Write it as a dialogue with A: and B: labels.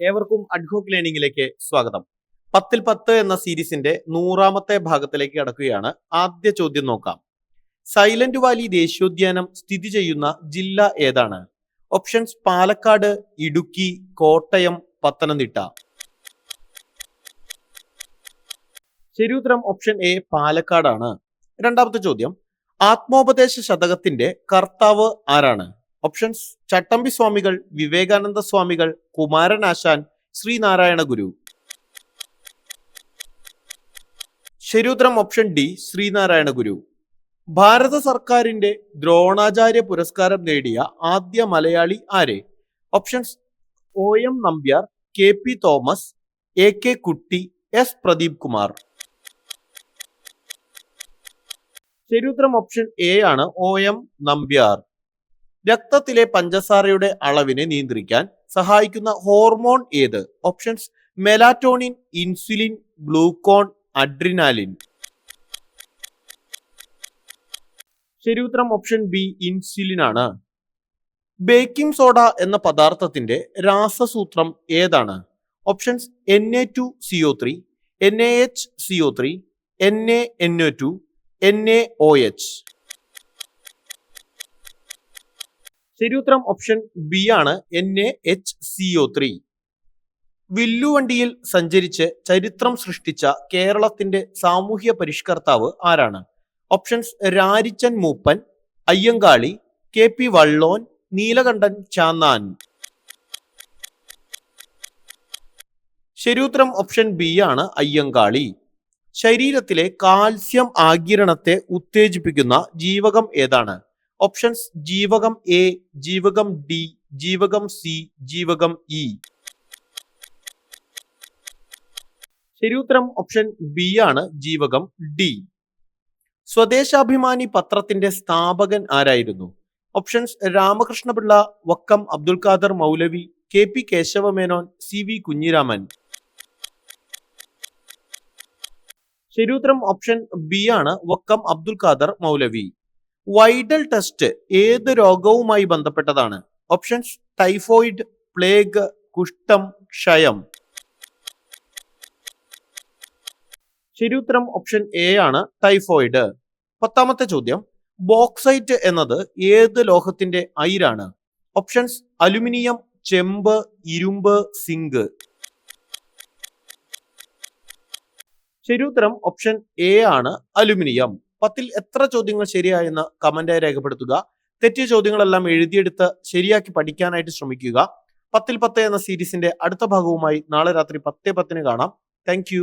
A: ഏവർക്കും അഡ്ഹോക്ക് ലേണിംഗിലേക്ക് സ്വാഗതം. പത്തിൽ പത്ത് എന്ന സീരീസിന്റെ നൂറാമത്തെ ഭാഗത്തിലേക്ക് കടക്കുകയാണ്. ആദ്യ ചോദ്യം നോക്കാം. സൈലന്റ് വാലി ദേശീയോദ്യാനം സ്ഥിതി ചെയ്യുന്ന ജില്ല ഏതാണ്? ഓപ്ഷൻസ് പാലക്കാട് ഇടുക്കി കോട്ടയം പത്തനംതിട്ട. ശരിയുത്തരം ഓപ്ഷൻ എ പാലക്കാടാണ്. രണ്ടാമത്തെ ചോദ്യം. ആത്മോപദേശ ശതകത്തിന്റെ കർത്താവ് ആരാണ്? ഓപ്ഷൻസ് ചട്ടമ്പി സ്വാമികൾ വിവേകാനന്ദ സ്വാമികൾ കുമാരനാശാൻ ശ്രീനാരായണ ഗുരു. ശരിയുത്തരം ഓപ്ഷൻ ഡി ശ്രീനാരായണ ഗുരു. ഭാരത സർക്കാരിന്റെ ദ്രോണാചാര്യ പുരസ്കാരം നേടിയ ആദ്യ മലയാളി ആര്? Options O M Nambiar K P Thomas A K Kutty S Pradeep Kumar. ശരിയുത്തരം ഓപ്ഷൻ എ ആണ് ഒ എം നമ്പ്യാർ. രക്തത്തിലെ പഞ്ചസാരയുടെ അളവിനെ നിയന്ത്രിക്കാൻ സഹായിക്കുന്ന ഹോർമോൺ ഏത്? Options melatonin insulin glucagon adrenaline ശരി ഉത്തരം ഓപ്ഷൻ ബി ഇൻസുലിൻ ആണ്. ബേക്കിംഗ് സോഡ എന്ന പദാർത്ഥത്തിന്റെ രാസസൂത്രം ഏതാണ്? Options N A two C O three N A H C O three N A N O two N A O H ശരി ഉത്തരം option B ആണ് N A H C O three വില്ലുവണ്ടിയിൽ സഞ്ചരിച്ച് ചരിത്രം സൃഷ്ടിച്ച കേരളത്തിന്റെ സാമൂഹ്യ പരിഷ്കർത്താവ് ആരാണ്? Options Rarichan Mooppan Ayyankali K P Vallon Neelakantan Channan. ശരിയുത്തരം ഓപ്ഷൻ ബി ആണ് അയ്യങ്കാളി. ശരീരത്തിലെ കാൽസ്യം ആകിരണത്തെ ഉത്തേജിപ്പിക്കുന്ന ജീവകം ഏതാണ്? ഓപ്ഷൻസ് ജീവകം എ ജീവകം ഡി ജീവകം സി ജീവകം ഇ ശരിയുത്തരം ഉത്തരം ഓപ്ഷൻ ബി ആണ് ജീവകം ഡി സ്വദേശാഭിമാനി പത്രത്തിന്റെ സ്ഥാപകൻ ആരായിരുന്നു? Options Ramakrishnapillai Vakkom Abdul Khader Maulavi K P Kesavamenon C V Kunhiraman. ശരിയുത്തരം ഓപ്ഷൻ ബി ആണ് വക്കം അബ്ദുൽ ഖാദർ മൗലവി. വൈഡൽ ടെസ്റ്റ് ഏത് രോഗവുമായി ബന്ധപ്പെട്ടതാണ്? ഓപ്ഷൻസ് ടൈഫോയിഡ് പ്ലേഗ് കുഷ്ഠം ക്ഷയം. ശരിയുത്തരം ഓപ്ഷൻ എ ആണ് ടൈഫോയിഡ്. പത്താമത്തെ ചോദ്യം ബോക്സൈറ്റ് എന്നത് ഏത് ലോഹത്തിന്റെ അയിരാണ്? ഓപ്ഷൻസ് അലുമിനിയം ചെമ്പ് ഇരുമ്പ് സിങ്ക്. ശരിയുത്തരം ഓപ്ഷൻ എ ആണ് അലുമിനിയം. പത്തിൽ എത്ര ചോദ്യങ്ങൾ ശരിയായെന്ന് കമന്റായി രേഖപ്പെടുത്തുക. തെറ്റിയ ചോദ്യങ്ങളെല്ലാം എഴുതിയെടുത്ത് ശരിയാക്കി പഠിക്കാനായിട്ട് ശ്രമിക്കുക. പത്തിൽ പത്ത് എന്ന സീരീസിന്റെ അടുത്ത ഭാഗവുമായി നാളെ രാത്രി പത്തേ പത്തിന് കാണാം. താങ്ക്